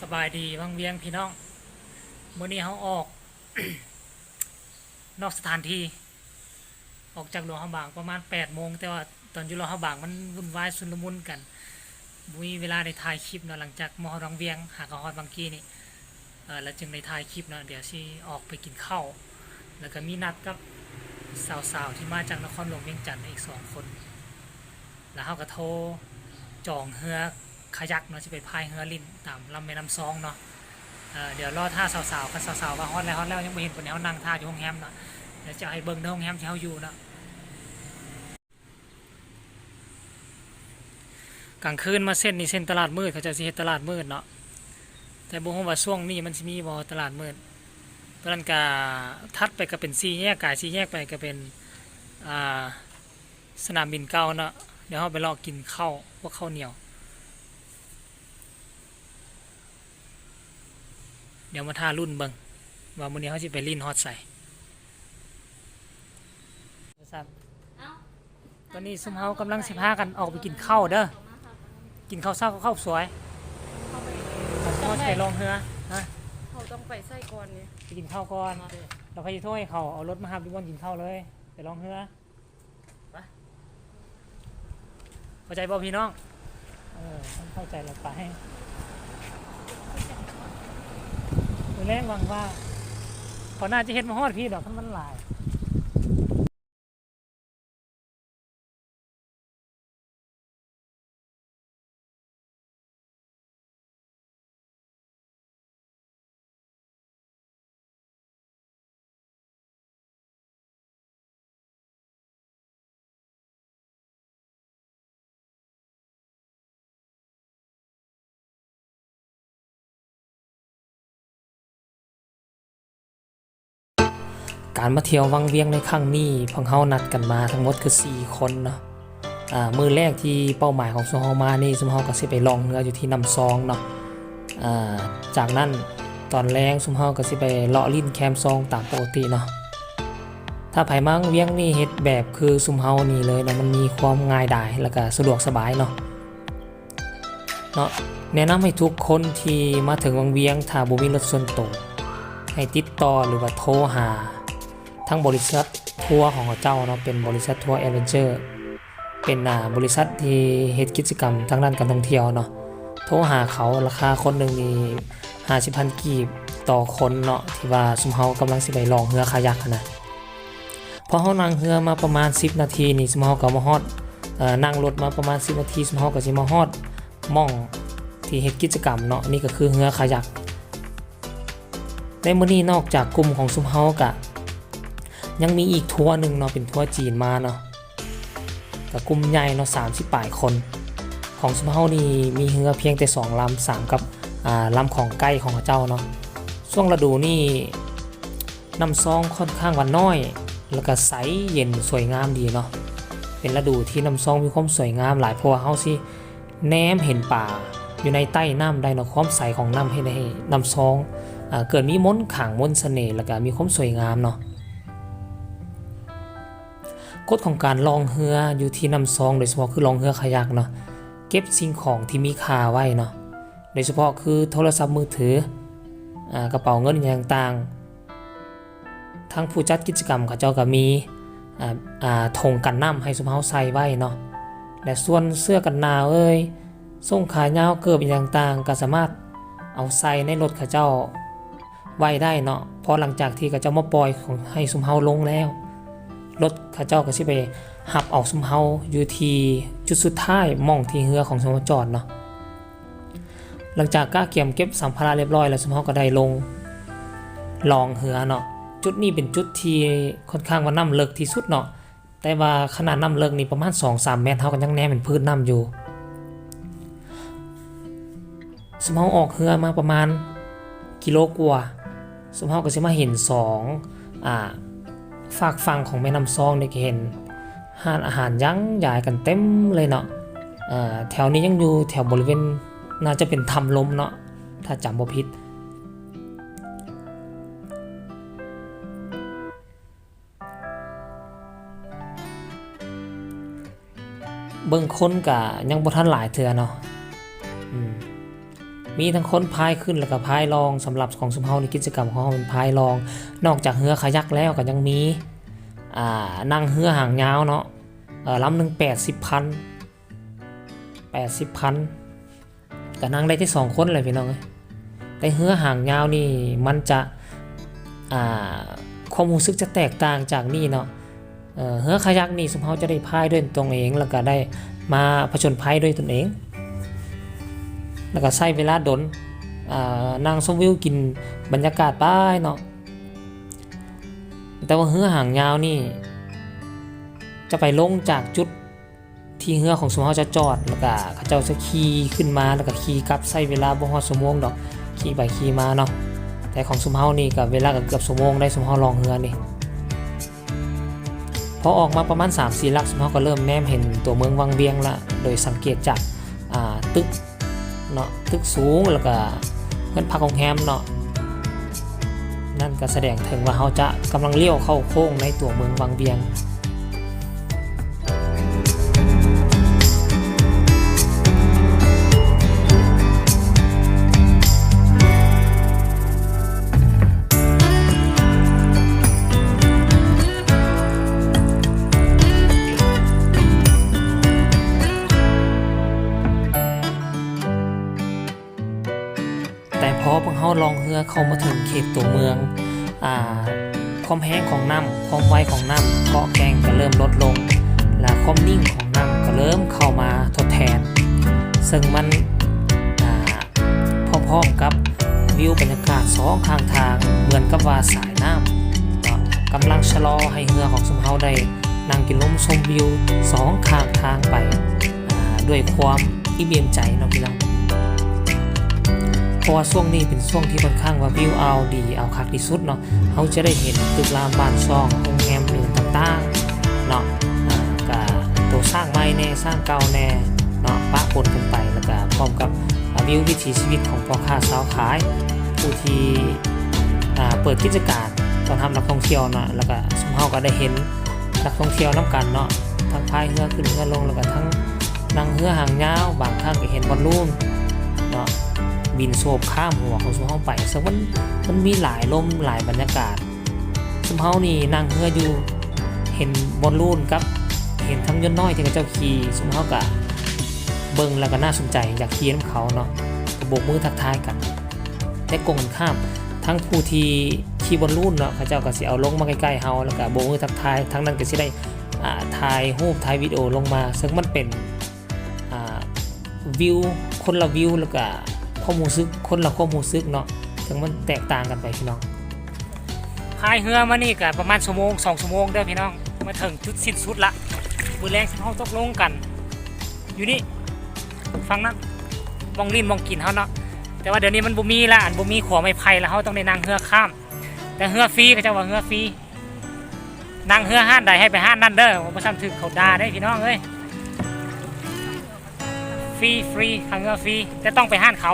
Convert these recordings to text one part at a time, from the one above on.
สบายดีบางเวียงพี่น้องมื้อนี้เขาออก นอกสถานที่ ออกจากหลวงเขาบางประมาณ8โมงแต่ว่าตอนอยู่หลวงเขาบางมันวุ่นวายสุนลมุนกันมีเวลาได้ถ่ายคลิปเนาะหลังจากมอรองเวียง หากฮอดบางกี้นี่เออแล้วจึงได้ถ่ายคลิปเนาะเดี๋ยวสิออกไปกินข้าวแล้วก็มีนัดกับสาวๆที่มาจากนครหลวงเวียงจันทน์อีกสองคน แล้วเขาก็โทรจองเรือคายักเนาะจะไปพายเรือลินตามลำแม่น้ำซองเนาะเเดี๋ยวรอท่าสาวๆกันสาวๆว่าฮอตแล้วฮอตแล้วยังไม่เห็นคนนี้เขานั่งท่าอยู่ห้องแฮมเนาะเดี๋ยวจะให้เบิ้งในห้องแฮมที่เขาอยู่เนาะกลางคืนมาเส้นนี่เส้นตลาดมืดเขาจะสิเฮ็ดตลาดมืดเนาะแต่บ่ฮู้ว่าช่วงนี้มันสิมีบ่ตลาดมืดตอนนั้นก็ทัดไปก็เป็นสี่แยกกายสี่แยกไปก็เป็นอ่าสนามบินเก่าเนาะเดี๋ยวเราไปลอกินข้าวพวกข้าวเหนียว เดี๋ยวมาทารุ่นเบิงว่ามื้อนี้เขาสิไปลิ้นฮอตใส่ครับตอนนี้ซุมเฮากำลังสิพากันออกไปกินข้าวเด้อกินข้าวเช้ากับข้าวสวยเขาไปเขาจะไปลองเรือฮะเขาต้องไปไส้ก่อนเนี่ยไปกินข้าวก่อนเราพายุโทษให้เขาเอารถมาหับดิบอนกินข้าวเลยไปลองเรือไปเข้าใจบ่พี่น้องเออต้องเข้าใจเราไปมือ และหวังว่าเขาน่าจะเห็นมาฮอดพี่ดอกท่านมันหลาย การมาเที่ยววังเวียงในครั้งนี้พวกเขานัดกันมาทั้งหมดคือ 4 คนเนาะอ่ามือแรกที่เป้าหมายของสมเฮามานี่สมเฮาก็สิไปลองเรืออยู่ที่น้ำซองเนาะอ่าจากนั้นตอนแรงสมเฮาก็สิไปเลาะลิ้นแคมซองตามปกติเนาะถ้าไผมังเวียงนี่เฮ็ดแบบคือสุมเฮานี่เลยเนาะมันมีความง่ายดายแล้วก็สะดวกสบายเนาะเนาะแนะนำให้ทุกคนที่มาถึงวังเวียงถ้าบ่มีรถส่วนตัวให้ติดต่อหรือว่าโทรหา ทั้งบริษัททัวร์ของเจ้าเนาะเป็นบริษัททัวร์แอดเวนเจอร์เป็นบริษัทที่เฮ็ดกิจกรรมทางด้านการท่องเที่ยวเนาะโทรหาเขาราคาคนหนึ่งนี่ห้าสิบพันกีบต่อคนเนาะที่ว่าซุมเฮากำลังสิไปลองเรือคายักนะพอเฮานั่งเรือมาประมาณ 10 นาทีนี่ซุมเฮาก็มาฮอดนั่งรถมาประมาณ 10 นาทีซุมเฮาก็สิมาฮอดม่องที่เฮ็ดกิจกรรมเนาะนี่ก็คือเรือคายักในมื้อนี้นอกจากกลุ่มของซุมเฮากะ ยังมีอีกทัวร์หนึ่งเนาะเป็นทัวร์จีนมาเนาะกับกลุ่มใหญ่เนาะสามสิบปลายคน ของสมเฮานี่มีเรือเพียงแต่สองลำสามกับอ่าลำของใกล้ของเจ้าเนาะช่วงฤดูนี่น้ำซองค่อนข้างวันน้อย แล้วก็ใสเย็นสวยงามดีเนาะเป็นฤดูที่น้ำซองมีความสวยงามหลายเพราะว่าเฮาสิแนมเห็นป่าอยู่ในใต้น้ำได้เนาะความใสของน้ำให้ได้น้ำซองอเกิดมีมนต์ขังมนต์เสน่ห์แล้วก็มีความสวยงามเนาะ กฎของการลองเรืออยู่ที่น้ำซอง โดยเฉพาะคือลองเรือคายักเนาะเก็บสิ่งของที่มีค่าไว้เนาะโดยเฉพาะคือโทรศัพท์มือถืออกระเป๋าเงินอย่างต่างๆทั้งผู้จัดกิจกรรมเขาเจ้าก็มีอ่าอ่าธงกันน้ำให้สมเฮาใส่ไว้เนาะและส่วนเสื้อกันหนาวเอ้ยส่งขายาวเกิบอย่างต่างก็สามารถเอาใส่ในรถเขาเจ้าไว้ได้เนาะพราะหลังจากที่เขาเจ้ามาปล่อยของให้สมเฮาลงแล้ว รถข้าเจ้าก็สิไปหับออกซุมเฮาอยู่ที่จุดสุดท้ายมองที่เรือของสมจอดเนาะหลังจากก้าเกี่ยมเก็บสัมภาระเรียบร้อยแล้วสมเฮาก็ได้ลงลองเรือเนาะจุดนี้เป็นจุดที่ค่อนข้างว่าน้ำเลิกที่สุดเนาะแต่ว่าขนาดน้ำเลิกนี่ประมาณ 2-3 เมตรเท่ากันยังแนมเป็นพื้นน้ำอยู่ สมเฮาออกเรือมาประมาณกิโลกว่าสมเฮาก็สิมาเห็นสองอ่า ฝากฝั่งของแม่น้ำซองเนี่ยก็เห็นห้านอาหารยั้งใหญ่กันเต็มเลยเนาะแถวนี้ยังอยู่แถวบริเวณน่าจะเป็นทำลมเนาะถ้าจำบ่ผิดเบิ่งคนกะยังบ่ทันหลายเทื่อเนาะอืม มีทั้งคนพายขึ้นแล้วก็พายลองสำหรับของสุมเฮาในกิจกรรมของเราเป็นพายลอง นอกจากเรือคายักแล้วก็ยังมีอ่านั่งเรือหางยาวเนาะลำหนึ่งแปดสิบพันแปดสิบพันก็นั่งได้ที่สองคนเลยพี่น้องเอ้ยแต่เรือหางยาวนี่มันจะอ่าความรู้สึกจะแตกต่างจากนี่เนาะเรือคายักนี่สุมเฮาจะได้พายด้วยตนเอง แล้วก็ได้มาผจญภัยด้วยตนเอง แล้วก็ใช้เวลาดนอ่านั่งชมวิวกินบรรยากาศป้ายเนาะแต่ว่าเหือหางยาวนี่ จะไปลงจากจุดที่เหือของสมเฮาจะจอดแล้วก็เขาเจ้าจะขี่ขึ้นมาแล้วก็ขี่กลับใช้เวลาบ่ฮอดชั่วโมงดอกขี่ไปขี่มาเนาะแต่ของสมเฮานี่ก็เวลาก็เกือบชั่วโมงได้สมเฮาลองเหือนี่พอออกมาประมาณ3-4ลักสมเฮาก็เริ่มแนมเห็นตัวเมืองวังเวียงละโดยสังเกตจากตึก เนาะตึกสูงแล้วก็เงินพักของแฮมเนาะนั่นก็แสดงถึงว่าเขาจะกำลังเลี้ยวเข้าโค้งในตัวเมืองวังเวียง แต่พอพวกเขาลองเรือเข้ามาถึงเขตตัวเมืองอ่าความแห้งของน้ำความไวของน้ำเกาะแกงก็เริ่มลดลง และความนิ่งของน้ำก็เริ่มเข้ามาทดแทน ซึ่งมันพร้อมๆกับวิวบรรยากาศสองข้างทางเหมือนกับว่าสายน้ำเนาะกำลังชะลอให้เรือของสมเฮาได้นั่งกินลมชมวิวสองข้างทางไปด้วยความที่เบียมใจเนาะพี่น้อง ราะว่าช่วงนี้เป็นช่วงที่ค่อนข้างว่าวิวเอาดีเอาคักที่สุดเนาะเขาจะได้เห็นตึกรามบ้านช่องโรงแรมหนึ่งต่างๆเนาะอ่าก็ตัวสร้างใหม่แน่สร้างเก่าแน่เนาะปะปนกันไปแล้วก็พร้อมกับวิววิถีชีวิตของพ่อค้าสาวขาย ผู้ที่เปิดกิจการตอนทำนักท่องเที่ยวเนาะแล้วก็สมเฮาก็ได้เห็นนักท่องเที่ยวน้กันเนาะทั้งพายเรือขึ้นเรือลงแล้วก็ทั้งนั่งเรือหางยาวบางครั้งก็เห็นบอลลูนเนาะ บินโซบข้ามหัวของสุเฮาไปซึ่งมันมันมีหลายลมหลายบรรยากาศสุเฮานี่นั่งเรืออยู่เห็นบอลลูนกับ เห็นทั้งยนน้อยที่เขาเจ้าขี่สุเฮากะเบิ่งแล้วก็น่าสนใจอยากขี่น้ำเขาเนาะก็โบกมือทักทายกันแต่กงกันข้ามทั้งผู้ที่ขี่บอลลูนเนาะเขาเจ้าก็สิเอาลงมาใกล้ๆเฮาแล้วก็โบกมือทักทายทั้งนั้นก็สิได้ถ่ายรูปถ่ายวิดีโอลงมา ซึ่งมันเป็นวิว คนละวิวแล้วก็ ความรู้สึกคนละความรู้สึกเนาะถึงมันแตกต่างกันไปพี่น้องพายเรือมานี่ก็ประมาณชั่วโมงสองชั่วโมงเด้อพี่น้อง มาถึงจุดสิ้นสุดละมือแรงที่เขาตกลงกัน อยู่นี่ฟังนั้นมองลิ้นมองกินเขาเนาะแต่ว่าเดี๋ยวนี้มันบ่มีละอันบ่มีขวไม้ไผ่แล้วเขาต้องได้นั่งเรือข้าม แต่เรือฟรีเขาจะว่าเรือฟรีนั่งเรือห้านใดให้ไปห้านนั่นเด้อผมประชำถึกเขาด่าได้พี่น้องเอ้ยฟรีฟรีทางเรือฟรีแต่ต้องไปห้านเขา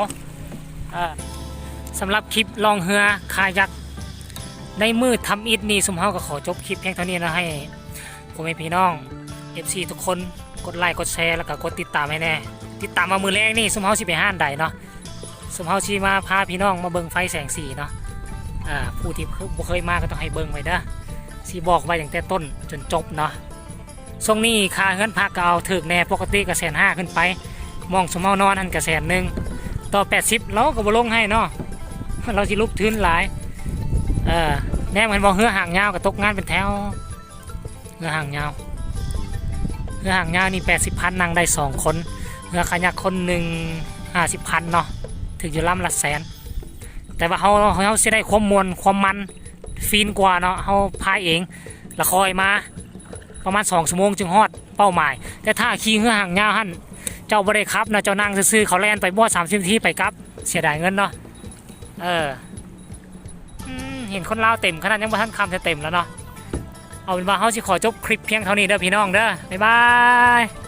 สำหรับคลิปลองเรือคายักในมือทำอิฐนี่สมเฮาก็ขอจบคลิปเพียงเท่านี้นะให้ผมให้พี่น้อง FC ทุกคนกดไลค์กดแชร์แล้วก็กดติดตามให้แน่ติดตามมามือแรกนี่สมเฮาสิไปห้านใดเนาะสมเฮาสิมาพาพี่น้องมาเบิ่งไฟแสงสีเนาะอ่าผู้ที่บ่เคยมาก็ต้องให้เบิ่งไว้เด้อสิบอกไว้ตั้งแต่ต้นจนจบเนาะช่วงนี้ค่าเงินพักก็เอาถึกแน่ปกติก็แสนห้าขึ้นไปมองสมเฮานอนอันก็แสนหนึ่ง ต่อ 80 เราก็บ่ลงให้เนาะเราสิลุกทืนหลาย เออแน่เหมือนบอกเหือห่างยาวกับตกงานเป็นแถวเหือห่างยาวเหือห่างยาวนี่80พันนั่งได้2คนเหือขยักคนหนึ่ง50พันเนาะถึงจะล่ำละแสน แต่ว่าเขาเขาสิได้ความมวลความมันฟีนกว่าเนาะเขาพายเองละคอยมาประมาณ2ชั่วโมงจึงฮอดเป้าหมาย แต่ถ้าขี่เหือห่างยาวหัน เจ้าบริครับนะเจ้านั่งซื้อเขาแล่นไปบ่สามสิบที่ไปครับ เสียดายเงินเนาะเออเห็นคนลาวเต็มขนาดยังบ่ทันคำจะเต็มแล้วเนาะเอาเป็นว่าเขาสิขอจบคลิปเพียงเท่านี้เด้อพี่น้องเด้อบ๊ายบาย